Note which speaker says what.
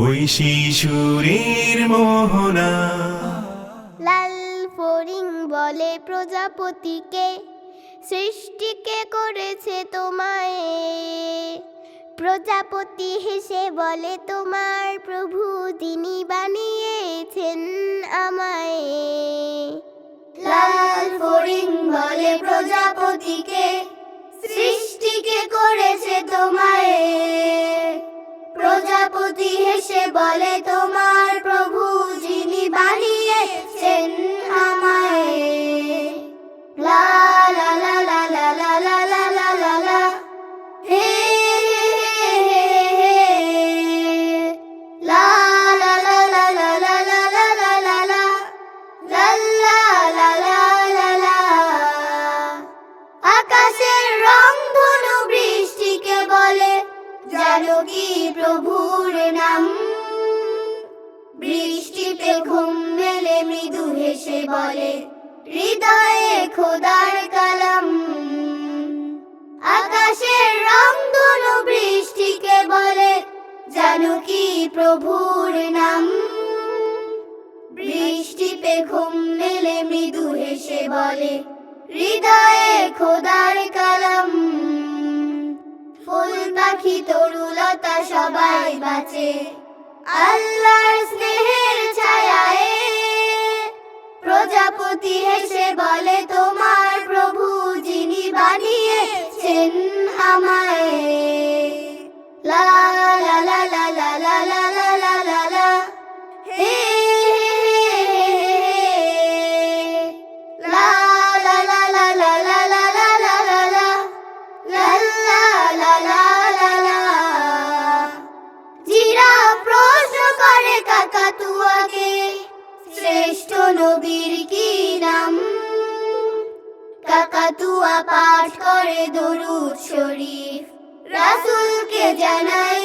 Speaker 1: ওই শিশুরের মোহনা।
Speaker 2: লাল ফরিং বলে প্রজাপতিকে, সৃষ্টিকে করেছে তোমায়। প্রজাপতি হেসে বলে, তোমার প্রভু তিনি বানিয়েছেন আমায়। লাল ফরিং বলে প্রজাপতিকে, সৃষ্টিকে করেছে তোমায়। প্রজাপতি হেসে বলে তোমার জানো প্রভুর নাম? বৃষ্টিতে ঘুম মেলে, মৃদু হেসে বলে, হৃদয়ে খোদার কালাম। আকাশের রং ধনু বৃষ্টিকে বলে, জানো প্রভুর নাম? বৃষ্টিতে ঘুম মেলে, মৃদু হেসে বলে, হৃদয়ে খোদার কালাম। ফুল পাখি তরুলতা সবাই বাঁচে। আল্লাহর স্নেহের ছায়ায় প্রজাপতি হেসে বলে কাকাতুয়াকে শ্রেষ্ঠ নবীর কি নাম? কাকাতুয়া পাঠ করে দরুদ শরীফ। রাসুলকে জানাই